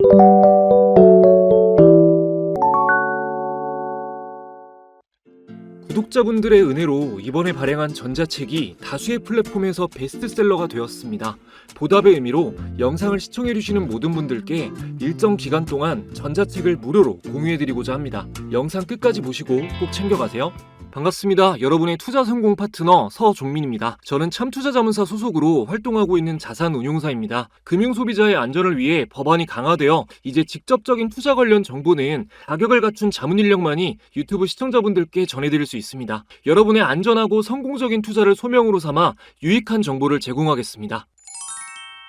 you. 구독자분들의 은혜로 이번에 발행한 전자책이 다수의 플랫폼에서 베스트셀러가 되었습니다. 보답의 의미로 영상을 시청해주시는 모든 분들께 일정 기간 동안 전자책을 무료로 공유해드리고자 합니다. 영상 끝까지 보시고 꼭 챙겨가세요. 반갑습니다. 여러분의 투자 성공 파트너 서종민입니다. 저는 참투자자문사 소속으로 활동하고 있는 자산운용사입니다. 금융소비자의 안전을 위해 법안이 강화되어 이제 직접적인 투자 관련 정보는 자격을 갖춘 자문 인력만이 유튜브 시청자분들께 전해드릴 수 있습니다. 여러분의 안전하고 성공적인 투자를 소명으로 삼아 유익한 정보를 제공하겠습니다.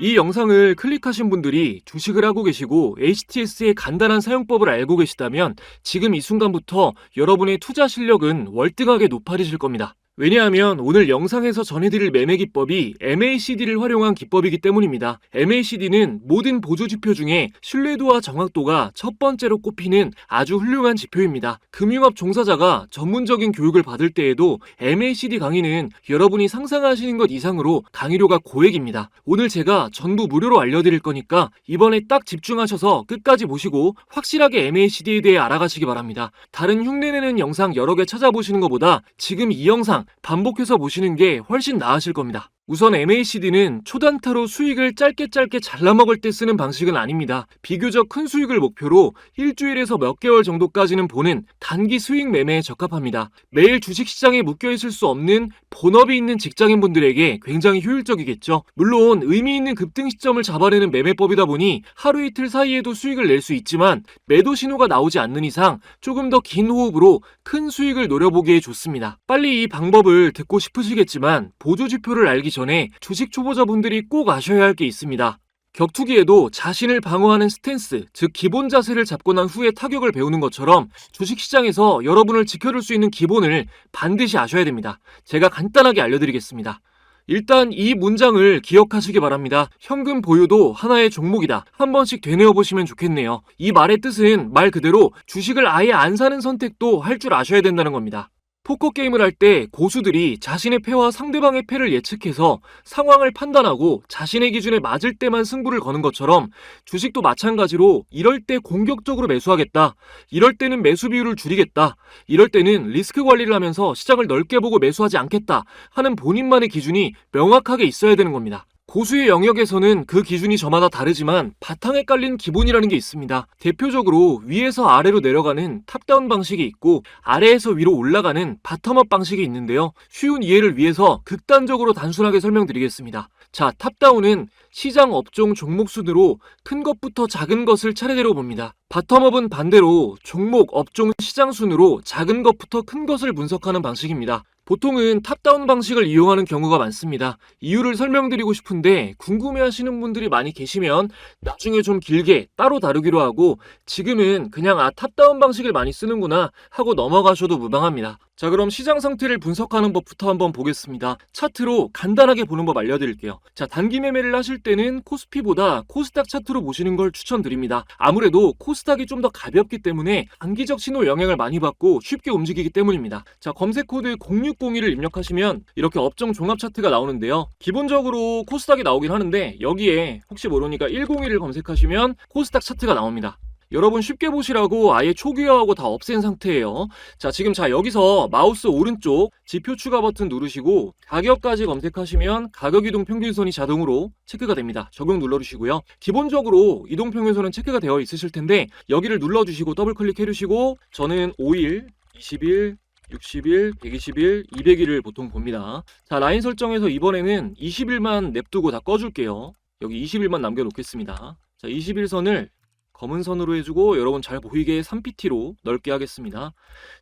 이 영상을 클릭하신 분들이 주식을 하고 계시고 HTS의 간단한 사용법을 알고 계시다면 지금 이 순간부터 여러분의 투자 실력은 월등하게 높아지실 겁니다. 왜냐하면 오늘 영상에서 전해드릴 매매 기법이 MACD를 활용한 기법이기 때문입니다. MACD는 모든 보조 지표 중에 신뢰도와 정확도가 첫 번째로 꼽히는 아주 훌륭한 지표입니다. 금융업 종사자가 전문적인 교육을 받을 때에도 MACD 강의는 여러분이 상상하시는 것 이상으로 강의료가 고액입니다. 오늘 제가 전부 무료로 알려드릴 거니까 이번에 딱 집중하셔서 끝까지 보시고 확실하게 MACD에 대해 알아가시기 바랍니다. 다른 흉내내는 영상 여러 개 찾아보시는 것보다 지금 이 영상 반복해서 보시는 게 훨씬 나으실 겁니다. 우선 MACD는 초단타로 수익을 짧게 짧게 잘라먹을 때 쓰는 방식은 아닙니다. 비교적 큰 수익을 목표로 일주일에서 몇 개월 정도까지는 보는 단기 수익 매매에 적합합니다. 매일 주식시장에 묶여있을 수 없는 본업이 있는 직장인분들에게 굉장히 효율적이겠죠. 물론 의미 있는 급등 시점을 잡아내는 매매법이다 보니 하루 이틀 사이에도 수익을 낼 수 있지만 매도 신호가 나오지 않는 이상 조금 더 긴 호흡으로 큰 수익을 노려보기에 좋습니다. 빨리 이 방법을 듣고 싶으시겠지만 보조지표를 알기 전에 주식 초보자분들이 꼭 아셔야 할 게 있습니다. 격투기에도 자신을 방어하는 스탠스, 즉 기본 자세를 잡고 난 후에 타격을 배우는 것처럼 주식시장에서 여러분을 지켜줄 수 있는 기본을 반드시 아셔야 됩니다. 제가 간단하게 알려드리겠습니다. 일단 이 문장을 기억하시기 바랍니다. 현금 보유도 하나의 종목이다. 한 번씩 되뇌어 보시면 좋겠네요. 이 말의 뜻은 말 그대로 주식을 아예 안 사는 선택도 할 줄 아셔야 된다는 겁니다. 포커 게임을 할 때 고수들이 자신의 패와 상대방의 패를 예측해서 상황을 판단하고 자신의 기준에 맞을 때만 승부를 거는 것처럼 주식도 마찬가지로 이럴 때 공격적으로 매수하겠다. 이럴 때는 매수 비율을 줄이겠다. 이럴 때는 리스크 관리를 하면서 시장을 넓게 보고 매수하지 않겠다. 하는 본인만의 기준이 명확하게 있어야 되는 겁니다. 고수의 영역에서는 그 기준이 저마다 다르지만 바탕에 깔린 기본이라는 게 있습니다. 대표적으로 위에서 아래로 내려가는 탑다운 방식이 있고 아래에서 위로 올라가는 바텀업 방식이 있는데요. 쉬운 이해를 위해서 극단적으로 단순하게 설명드리겠습니다. 자, 탑다운은 시장 업종 종목 순으로 큰 것부터 작은 것을 차례대로 봅니다. 바텀업은 반대로 종목 업종 시장 순으로 작은 것부터 큰 것을 분석하는 방식입니다. 보통은 탑다운 방식을 이용하는 경우가 많습니다. 이유를 설명드리고 싶은데 궁금해 하시는 분들이 많이 계시면 나중에 좀 길게 따로 다루기로 하고 지금은 그냥 아 탑다운 방식을 많이 쓰는구나 하고 넘어가셔도 무방합니다. 자 그럼 시장 상태를 분석하는 법부터 한번 보겠습니다. 차트로 간단하게 보는 법 알려드릴게요. 자 단기 매매를 하실 때는 코스피보다 코스닥 차트로 보시는 걸 추천드립니다. 아무래도 코스닥이 좀 더 가볍기 때문에 단기적 신호 영향을 많이 받고 쉽게 움직이기 때문입니다. 자 검색 코드 0602를 입력하시면 이렇게 업종 종합 차트가 나오는데요. 기본적으로 코스닥이 나오긴 하는데 여기에 혹시 모르니까 101을 검색하시면 코스닥 차트가 나옵니다. 여러분 쉽게 보시라고 아예 초기화하고 다 없앤 상태예요. 자, 지금 자 여기서 마우스 오른쪽 지표 추가 버튼 누르시고 가격까지 검색하시면 가격 이동 평균선이 자동으로 체크가 됩니다. 적용 눌러 주시고요. 기본적으로 이동 평균선은 체크가 되어 있으실 텐데 여기를 눌러 주시고 더블 클릭해 주시고 저는 5일, 20일, 60일, 120일, 200일을 보통 봅니다. 자, 라인 설정에서 이번에는 20일만 냅두고 다 꺼줄게요. 여기 20일만 남겨놓겠습니다. 자, 21선을 검은 선으로 해주고 여러분 잘 보이게 3pt로 넓게 하겠습니다.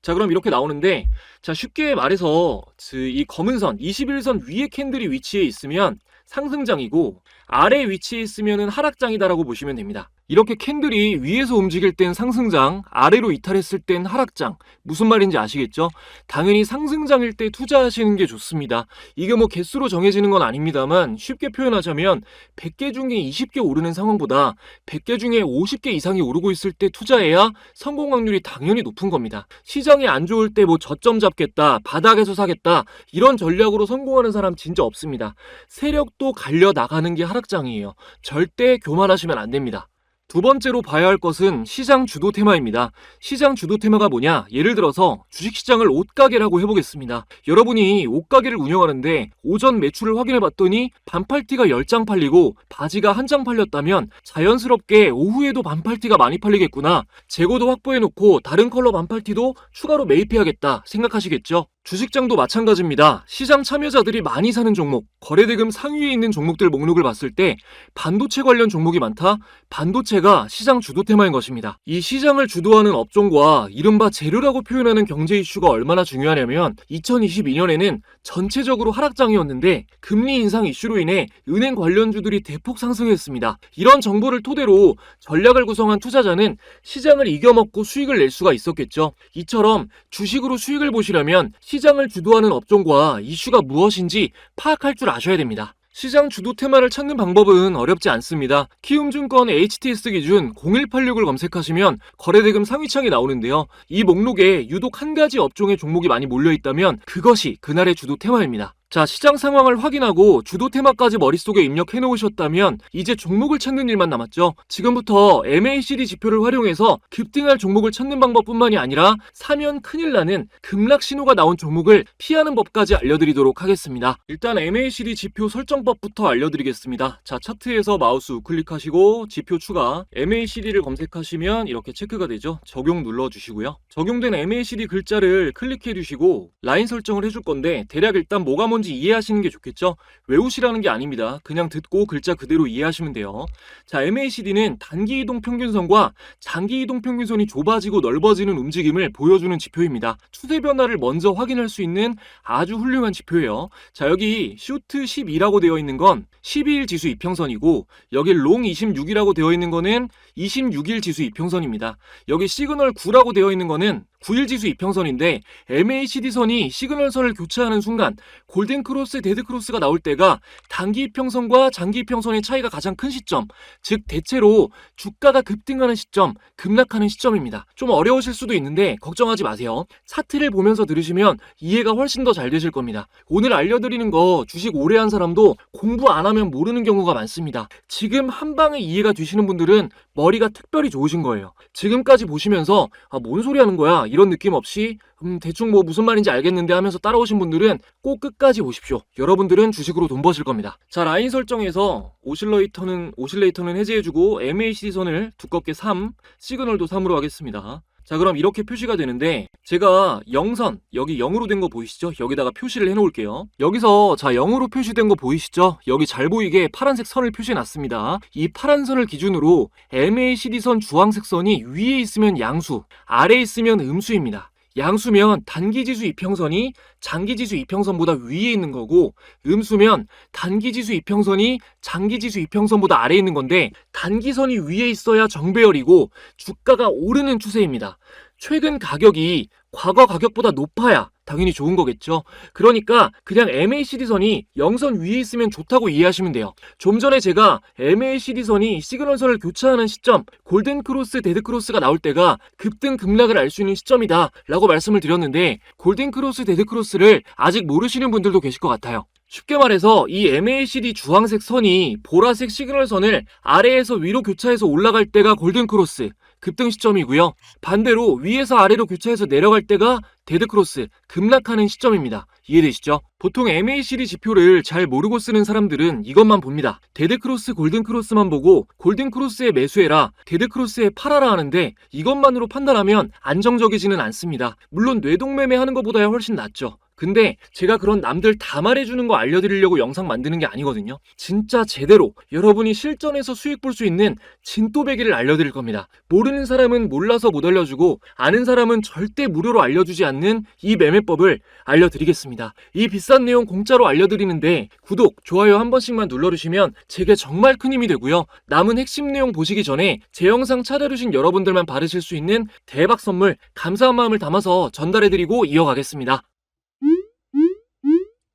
자 그럼 이렇게 나오는데 자 쉽게 말해서 그이 검은 선 21선 위에 캔들이 위치해 있으면 상승장이고 아래 위치해 있으면 하락장이다라고 보시면 됩니다. 이렇게 캔들이 위에서 움직일 땐 상승장, 아래로 이탈했을 땐 하락장. 무슨 말인지 아시겠죠? 당연히 상승장일 때 투자하시는 게 좋습니다. 이게 뭐 개수로 정해지는 건 아닙니다만 쉽게 표현하자면 100개 중에 20개 오르는 상황보다 100개 중에 50개 이상이 오르고 있을 때 투자해야 성공 확률이 당연히 높은 겁니다. 시장이 안 좋을 때 뭐 저점 잡겠다, 바닥에서 사겠다 이런 전략으로 성공하는 사람 진짜 없습니다. 세력도 갈려 나가는 게 하락장이에요. 절대 교만하시면 안 됩니다. 두 번째로 봐야 할 것은 시장 주도 테마입니다. 시장 주도 테마가 뭐냐? 예를 들어서 주식시장을 옷가게라고 해보겠습니다. 여러분이 옷가게를 운영하는데 오전 매출을 확인해 봤더니 반팔티가 10장 팔리고 바지가 한 장 팔렸다면 자연스럽게 오후에도 반팔티가 많이 팔리겠구나. 재고도 확보해 놓고 다른 컬러 반팔티도 추가로 매입해야겠다 생각하시겠죠? 주식장도 마찬가지입니다. 시장 참여자들이 많이 사는 종목, 거래대금 상위에 있는 종목들 목록을 봤을 때 반도체 관련 종목이 많다? 반도체가 시장 주도 테마인 것입니다. 이 시장을 주도하는 업종과 이른바 재료라고 표현하는 경제 이슈가 얼마나 중요하냐면 2022년에는 전체적으로 하락장이었는데 금리 인상 이슈로 인해 은행 관련주들이 대폭 상승했습니다. 이런 정보를 토대로 전략을 구성한 투자자는 시장을 이겨먹고 수익을 낼 수가 있었겠죠. 이처럼 주식으로 수익을 보시려면 시 장을 주도하는 업종과 이슈가 무엇인지 파악할 줄 아셔야 됩니다. 시장 주도 테마를 찾는 방법은 어렵지 않습니다. 키움증권 HTS 기준 0186을 검색하시면 거래대금 상위창이 나오는데요. 이 목록에 유독 한 가지 업종의 종목이 많이 몰려 있다면 그것이 그날의 주도 테마입니다. 자, 시장 상황을 확인하고 주도 테마까지 머릿속에 입력해 놓으셨다면 이제 종목을 찾는 일만 남았죠. 지금부터 MACD 지표를 활용해서 급등할 종목을 찾는 방법뿐만이 아니라 사면 큰일 나는 급락 신호가 나온 종목을 피하는 법까지 알려드리도록 하겠습니다. 일단 MACD 지표 설정법부터 알려드리겠습니다. 자, 차트에서 마우스 우클릭하시고 지표 추가 MACD를 검색하시면 이렇게 체크가 되죠. 적용 눌러주시고요. 적용된 MACD 글자를 클릭해 주시고 라인 설정을 해줄 건데 대략 일단 뭐가 뭔지 이해하시는 게 좋겠죠? 외우시라는 게 아닙니다. 그냥 듣고 글자 그대로 이해하시면 돼요. 자, MACD는 단기 이동 평균선과 장기 이동 평균선이 좁아지고 넓어지는 움직임을 보여주는 지표입니다. 추세 변화를 먼저 확인할 수 있는 아주 훌륭한 지표예요. 자, 여기 쇼트 12라고 되어 있는 건 12일 지수 이평선이고 여기 롱 26이라고 되어 있는 거는 26일 지수 이평선입니다. 여기 시그널 9라고 되어 있는 거는 9일 지수 이평선인데 MACD 선이 시그널 선을 교차하는 순간 골든 크로스, 데드 크로스가 나올 때가 단기 이평선과 장기 이평선의 차이가 가장 큰 시점, 즉 대체로 주가가 급등하는 시점, 급락하는 시점입니다. 좀 어려우실 수도 있는데 걱정하지 마세요. 차트를 보면서 들으시면 이해가 훨씬 더 잘 되실 겁니다. 오늘 알려드리는 거 주식 오래 한 사람도 공부 안 하면 모르는 경우가 많습니다. 지금 한 방에 이해가 되시는 분들은 머리가 특별히 좋으신 거예요. 지금까지 보시면서 아, 뭔 소리 하는 거야? 이런 느낌 없이 음, 대충 뭐 무슨 말인지 알겠는데 하면서 따라오신 분들은 꼭 끝까지 오십시오. 여러분들은 주식으로 돈 버실 겁니다. 자, 라인 설정에서 오실레이터는 오실레이터는 해제해주고 MACD 선을 두껍게 3, 시그널도 3으로 하겠습니다. 자, 그럼 이렇게 표시가 되는데 제가 0선 여기 0으로 된 거 보이시죠? 여기다가 표시를 해 놓을게요. 여기서 자, 0으로 표시된 거 보이시죠? 여기 잘 보이게 파란색 선을 표시해 놨습니다. 이 파란 선을 기준으로 MACD 선 주황색 선이 위에 있으면 양수, 아래에 있으면 음수입니다. 양수면 단기지수 이평선이 장기지수 이평선보다 위에 있는 거고 음수면 단기지수 이평선이 장기지수 이평선보다 아래에 있는 건데 단기선이 위에 있어야 정배열이고 주가가 오르는 추세입니다. 최근 가격이 과거 가격보다 높아야 당연히 좋은 거겠죠. 그러니까 그냥 MACD선이 0선 위에 있으면 좋다고 이해하시면 돼요. 좀 전에 제가 MACD선이 시그널선을 교차하는 시점, 골든크로스, 데드크로스가 나올 때가 급등 급락을 알 수 있는 시점이다 라고 말씀을 드렸는데 골든크로스, 데드크로스를 아직 모르시는 분들도 계실 것 같아요. 쉽게 말해서 이 MACD 주황색 선이 보라색 시그널 선을 아래에서 위로 교차해서 올라갈 때가 골든크로스, 급등 시점이고요. 반대로 위에서 아래로 교차해서 내려갈 때가 데드크로스, 급락하는 시점입니다. 이해되시죠? 보통 MACD 지표를 잘 모르고 쓰는 사람들은 이것만 봅니다. 데드크로스, 골든크로스만 보고 골든크로스에 매수해라, 데드크로스에 팔아라 하는데 이것만으로 판단하면 안정적이지는 않습니다. 물론 뇌동매매 하는 것보다야 훨씬 낫죠. 근데 제가 그런 남들 다 말해주는 거 알려드리려고 영상 만드는 게 아니거든요. 진짜 제대로 여러분이 실전에서 수익 볼 수 있는 진또배기를 알려드릴 겁니다. 모르는 사람은 몰라서 못 알려주고 아는 사람은 절대 무료로 알려주지 않는 이 매매법을 알려드리겠습니다. 이 비싼 내용 공짜로 알려드리는데 구독, 좋아요 한 번씩만 눌러주시면 제게 정말 큰 힘이 되고요. 남은 핵심 내용 보시기 전에 제 영상 찾아주신 여러분들만 받으실 수 있는 대박 선물 감사한 마음을 담아서 전달해드리고 이어가겠습니다.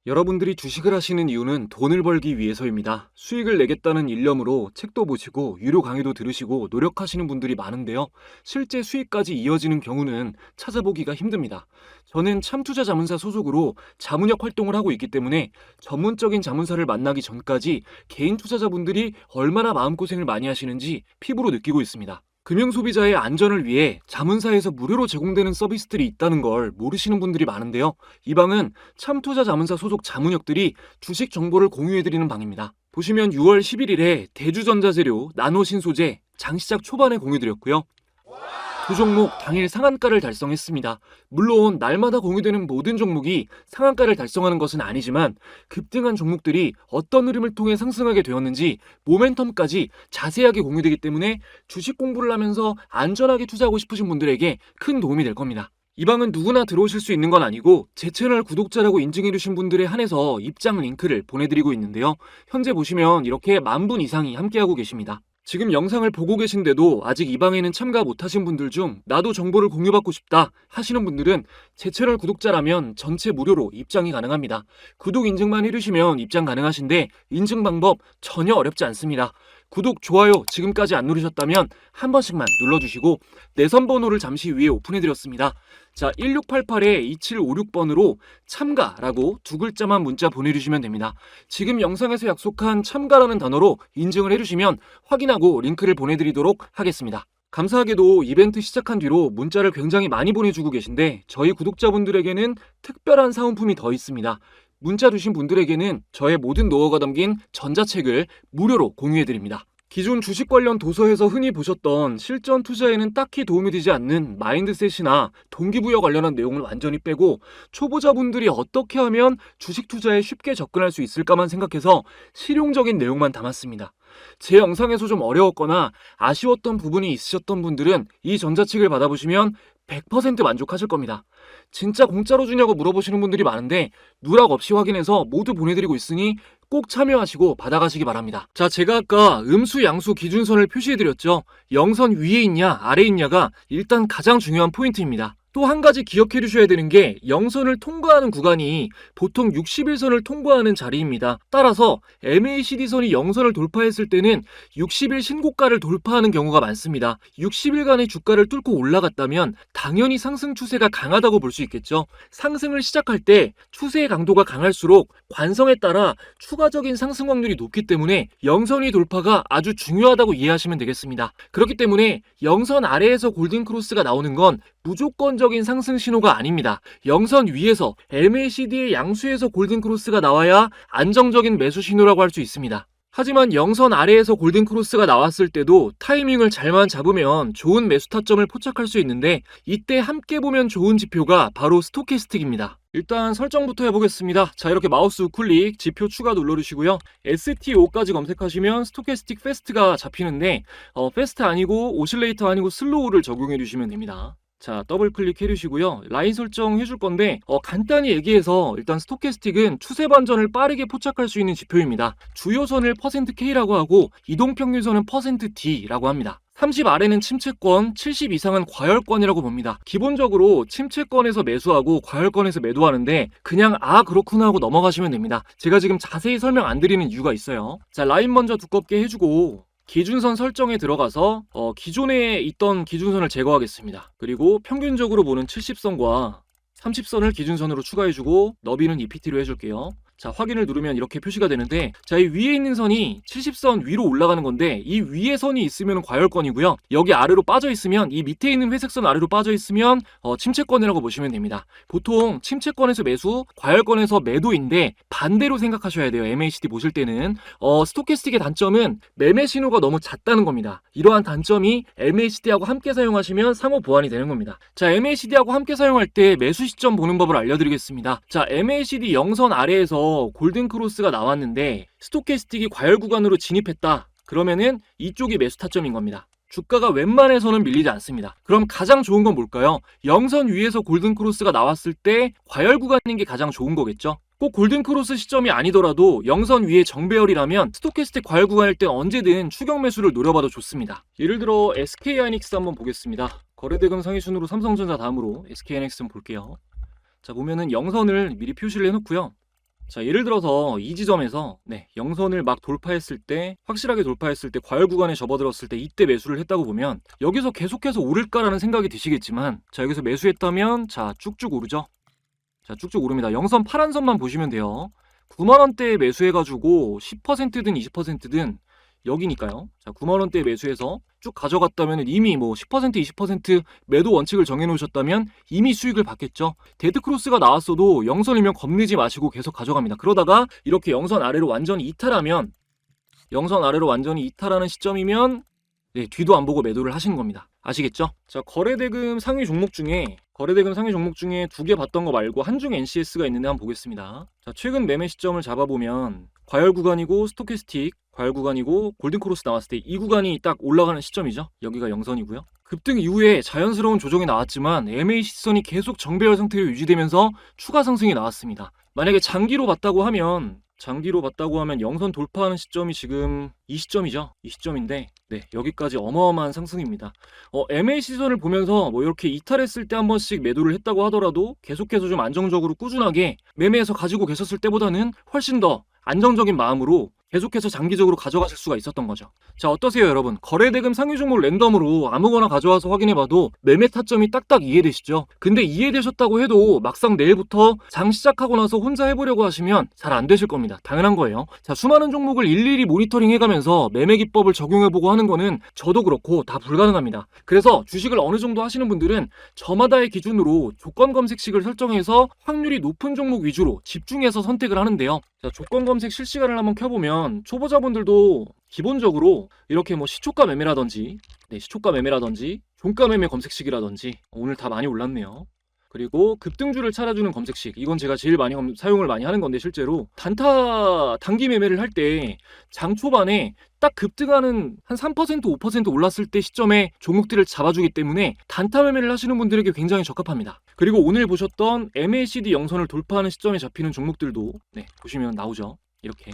여러분들이 주식을 하시는 이유는 돈을 벌기 위해서입니다. 수익을 내겠다는 일념으로 책도 보시고 유료 강의도 들으시고 노력하시는 분들이 많은데요. 실제 수익까지 이어지는 경우는 찾아보기가 힘듭니다. 저는 참투자 자문사 소속으로 자문역 활동을 하고 있기 때문에 전문적인 자문사를 만나기 전까지 개인 투자자분들이 얼마나 마음고생을 많이 하시는지 피부로 느끼고 있습니다. 금융 소비자의 안전을 위해 자문사에서 무료로 제공되는 서비스들이 있다는 걸 모르시는 분들이 많은데요. 이 방은 참투자 자문사 소속 자문역들이 주식 정보를 공유해드리는 방입니다. 보시면 6월 11일에 대주전자재료, 나노신소재 장시작 초반에 공유드렸고요. 두 종목 당일 상한가를 달성했습니다. 물론 날마다 공유되는 모든 종목이 상한가를 달성하는 것은 아니지만 급등한 종목들이 어떤 흐름을 통해 상승하게 되었는지 모멘텀까지 자세하게 공유되기 때문에 주식 공부를 하면서 안전하게 투자하고 싶으신 분들에게 큰 도움이 될 겁니다. 이 방은 누구나 들어오실 수 있는 건 아니고 제 채널 구독자라고 인증해주신 분들에 한해서 입장 링크를 보내드리고 있는데요. 현재 보시면 이렇게 만 분 이상이 함께하고 계십니다. 지금 영상을 보고 계신데도 아직 이 방에는 참가 못하신 분들 중 나도 정보를 공유받고 싶다 하시는 분들은 제 채널 구독자라면 전체 무료로 입장이 가능합니다. 구독 인증만 해주시면 입장 가능하신데 인증 방법 전혀 어렵지 않습니다. 구독, 좋아요 지금까지 안 누르셨다면 한 번씩만 눌러주시고 내선 번호를 잠시 위에 오픈해드렸습니다. 자, 1688-2756번으로 참가라고 두 글자만 문자 보내주시면 됩니다. 지금 영상에서 약속한 참가라는 단어로 인증을 해주시면 확인하고 링크를 보내드리도록 하겠습니다. 감사하게도 이벤트 시작한 뒤로 문자를 굉장히 많이 보내주고 계신데 저희 구독자분들에게는 특별한 사은품이 더 있습니다. 문자 주신 분들에게는 저의 모든 노하우가 담긴 전자책을 무료로 공유해드립니다. 기존 주식 관련 도서에서 흔히 보셨던 실전 투자에는 딱히 도움이 되지 않는 마인드셋이나 동기부여 관련한 내용을 완전히 빼고 초보자분들이 어떻게 하면 주식 투자에 쉽게 접근할 수 있을까만 생각해서 실용적인 내용만 담았습니다. 제 영상에서 좀 어려웠거나 아쉬웠던 부분이 있으셨던 분들은 이 전자책을 받아보시면 100% 만족하실 겁니다. 진짜 공짜로 주냐고 물어보시는 분들이 많은데 누락 없이 확인해서 모두 보내드리고 있으니 꼭 참여하시고 받아가시기 바랍니다. 자, 제가 아까 음수 양수 기준선을 표시해드렸죠. 영선 위에 있냐 아래에 있냐가 일단 가장 중요한 포인트입니다. 또 한 가지 기억해 두셔야 되는 게 영선을 통과하는 구간이 보통 60일선을 통과하는 자리입니다. 따라서 MACD선이 영선을 돌파했을 때는 60일 신고가를 돌파하는 경우가 많습니다. 60일간의 주가를 뚫고 올라갔다면 당연히 상승 추세가 강하다고 볼 수 있겠죠. 상승을 시작할 때 추세의 강도가 강할수록 관성에 따라 추가적인 상승 확률이 높기 때문에 영선이 돌파가 아주 중요하다고 이해하시면 되겠습니다. 그렇기 때문에 영선 아래에서 골든 크로스가 나오는 건 무조건적인 상승 신호가 아닙니다. 영선 위에서 MACD의 양수에서 골든 크로스가 나와야 안정적인 매수 신호라고 할 수 있습니다. 하지만 영선 아래에서 골든 크로스가 나왔을 때도 타이밍을 잘만 잡으면 좋은 매수 타점을 포착할 수 있는데 이때 함께 보면 좋은 지표가 바로 스토캐스틱입니다. 일단 설정부터 해보겠습니다. 자 이렇게 마우스 우클릭 지표 추가 눌러주시고요. STO까지 검색하시면 스토캐스틱 패스트가 잡히는데 어, 패스트 아니고 오실레이터 아니고 슬로우를 적용해 주시면 됩니다. 자, 더블 클릭해 주시고요. 라인 설정 해줄 건데, 어, 간단히 얘기해서 일단 스토캐스틱은 추세 반전을 빠르게 포착할 수 있는 지표입니다. 주요선을 %K라고 하고, 이동평균선은 %D라고 합니다. 30 아래는 침체권, 70 이상은 과열권이라고 봅니다. 기본적으로 침체권에서 매수하고 과열권에서 매도하는데 그냥 아 그렇구나 하고 넘어가시면 됩니다. 제가 지금 자세히 설명 안 드리는 이유가 있어요. 자 라인 먼저 두껍게 해주고 기준선 설정에 들어가서 어, 기존에 있던 기준선을 제거하겠습니다. 그리고 평균적으로 보는 70선과 30선을 기준선으로 추가해주고 너비는 EPT로 해줄게요. 자, 확인을 누르면 이렇게 표시가 되는데, 자, 이 위에 있는 선이 70선 위로 올라가는 건데, 이 위에 선이 있으면 과열권이고요. 여기 아래로 빠져 있으면, 이 밑에 있는 회색 선 아래로 빠져 있으면, 어, 침체권이라고 보시면 됩니다. 보통 침체권에서 매수, 과열권에서 매도인데, 반대로 생각하셔야 돼요. MACD 보실 때는. 어, 스토캐스틱의 단점은 매매 신호가 너무 잦다는 겁니다. 이러한 단점이 MACD하고 함께 사용하시면 상호 보완이 되는 겁니다. 자, MACD하고 함께 사용할 때 매수 시점 보는 법을 알려드리겠습니다. 자, MACD 영선 아래에서 골든 크로스가 나왔는데 스토캐스틱이 과열 구간으로 진입했다. 그러면은 이쪽이 매수 타점인 겁니다. 주가가 웬만해서는 밀리지 않습니다. 그럼 가장 좋은 건 뭘까요? 영선 위에서 골든 크로스가 나왔을 때 과열 구간인 게 가장 좋은 거겠죠? 꼭 골든 크로스 시점이 아니더라도 영선 위에 정배열이라면 스토캐스틱 과열 구간일 때 언제든 추격 매수를 노려봐도 좋습니다. 예를 들어 SK하이닉스 한번 보겠습니다. 거래대금 상위 순으로 삼성전자 다음으로 SK하이닉스 한번 볼게요. 자 보면은 영선을 미리 표시를 해놓고요. 자, 예를 들어서 이 지점에서 네, 영선을 막 돌파했을 때 확실하게 돌파했을 때 과열 구간에 접어들었을 때 이때 매수를 했다고 보면 여기서 계속해서 오를까라는 생각이 드시겠지만 자, 여기서 매수했다면 자, 쭉쭉 오르죠. 자, 쭉쭉 오릅니다. 영선 파란 선만 보시면 돼요. 9만 원대에 매수해 가지고 10%든 20%든 여기니까요. 자, 9만 원대에 매수해서 쭉 가져갔다면 이미 뭐 10% 20% 매도 원칙을 정해 놓으셨다면 이미 수익을 받겠죠. 데드 크로스가 나왔어도 영선이면 겁내지 마시고 계속 가져갑니다. 그러다가 이렇게 영선 아래로 완전히 이탈하면 영선 아래로 완전히 이탈하는 시점이면 네, 뒤도 안 보고 매도를 하시는 겁니다. 아시겠죠? 자, 거래대금 상위 종목 중에 거래대금 상위 종목 중에 두 개 봤던 거 말고 한중 NCS가 있는데 한번 보겠습니다. 자, 최근 매매 시점을 잡아보면 과열 구간이고 스토캐스틱 과열 구간이고 골든 크로스 나왔을 때 이 구간이 딱 올라가는 시점이죠. 여기가 영선이고요. 급등 이후에 자연스러운 조정이 나왔지만 MA 시선이 계속 정배열 상태로 유지되면서 추가 상승이 나왔습니다. 만약에 장기로 봤다고 하면 장기로 봤다고 하면 영선 돌파하는 시점이 지금 이 시점이죠. 이 시점인데 네 여기까지 어마어마한 상승입니다. 어, MA 시선을 보면서 뭐 이렇게 이탈했을 때 한 번씩 매도를 했다고 하더라도 계속해서 좀 안정적으로 꾸준하게 매매해서 가지고 계셨을 때보다는 훨씬 더 안정적인 마음으로 계속해서 장기적으로 가져가실 수가 있었던 거죠. 자, 어떠세요, 여러분? 거래대금 상위 종목 랜덤으로 아무거나 가져와서 확인해봐도 매매 타점이 딱딱 이해되시죠? 근데 이해되셨다고 해도 막상 내일부터 장 시작하고 나서 혼자 해보려고 하시면 잘 안 되실 겁니다. 당연한 거예요. 자, 수많은 종목을 일일이 모니터링 해가면서 매매 기법을 적용해보고 하는 거는 저도 그렇고 다 불가능합니다. 그래서 주식을 어느 정도 하시는 분들은 저마다의 기준으로 조건 검색식을 설정해서 확률이 높은 종목 위주로 집중해서 선택을 하는데요. 자, 조건 검색 실시간을 한번 켜보면 초보자분들도 기본적으로 이렇게 뭐 시초가 매매라든지 네, 시초가 매매라든지 종가 매매 검색식이라든지 오늘 다 많이 올랐네요. 그리고 급등주를 찾아주는 검색식 이건 제가 제일 많이 검- 사용을 많이 하는 건데 실제로 단타 단기 매매를 할 때 장 초반에 딱 급등하는 한 3% 5% 올랐을 때 시점에 종목들을 잡아주기 때문에 단타 매매를 하시는 분들에게 굉장히 적합합니다. 그리고 오늘 보셨던 MACD 영선을 돌파하는 시점에 잡히는 종목들도 네, 보시면 나오죠. 이렇게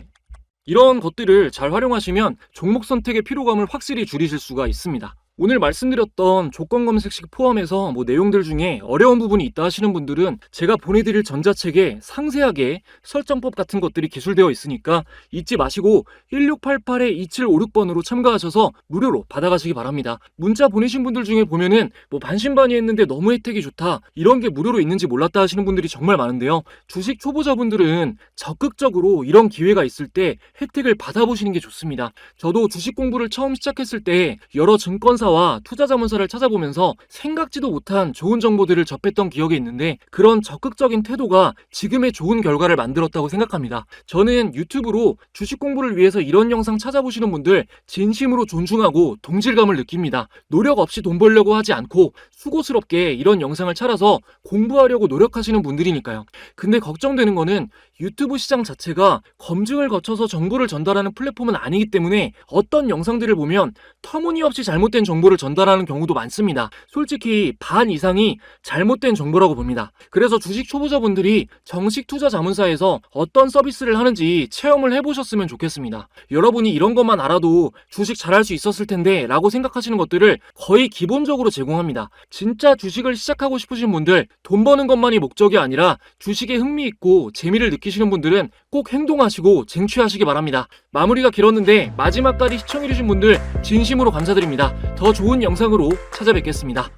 이런 것들을 잘 활용하시면 종목 선택의 피로감을 확실히 줄이실 수가 있습니다. 오늘 말씀드렸던 조건 검색식 포함해서 뭐 내용들 중에 어려운 부분이 있다 하시는 분들은 제가 보내드릴 전자책에 상세하게 설정법 같은 것들이 기술되어 있으니까 잊지 마시고 1688-2756번으로 참가하셔서 무료로 받아가시기 바랍니다. 문자 보내신 분들 중에 보면은 뭐 반신반의했는데 너무 혜택이 좋다 이런 게 무료로 있는지 몰랐다 하시는 분들이 정말 많은데요. 주식 초보자분들은 적극적으로 이런 기회가 있을 때 혜택을 받아보시는 게 좋습니다. 저도 주식 공부를 처음 시작했을 때 여러 증권사 와 투자 자문사를 찾아보면서 생각지도 못한 좋은 정보들을 접했던 기억이 있는데 그런 적극적인 태도가 지금의 좋은 결과를 만들었다고 생각합니다. 저는 유튜브로 주식 공부를 위해서 이런 영상 찾아보시는 분들 진심으로 존중하고 동질감을 느낍니다. 노력 없이 돈 벌려고 하지 않고 수고스럽게 이런 영상을 찾아서 공부하려고 노력하시는 분들이니까요. 근데 걱정되는 거는 유튜브 시장 자체가 검증을 거쳐서 정보를 전달하는 플랫폼은 아니기 때문에 어떤 영상들을 보면 터무니없이 잘못된 정보 를 전달하는 경우도 많습니다. 솔직히 반 이상이 잘못된 정보라고 봅니다. 그래서 주식 초보자분들이 정식 투자 자문사에서 어떤 서비스를 하는지 체험을 해보셨으면 좋겠습니다. 여러분이 이런 것만 알아도 주식 잘할 수 있었을 텐데 라고 생각하시는 것들을 거의 기본적으로 제공합니다. 진짜 주식을 시작하고 싶으신 분들 돈 버는 것만이 목적이 아니라 주식에 흥미있고 재미를 느끼시는 분들은 꼭 행동하시고 쟁취하시기 바랍니다. 마무리가 길었는데 마지막까지 시청해주신 분들 진심으로 감사드립니다. 더 좋은 영상으로 찾아뵙겠습니다.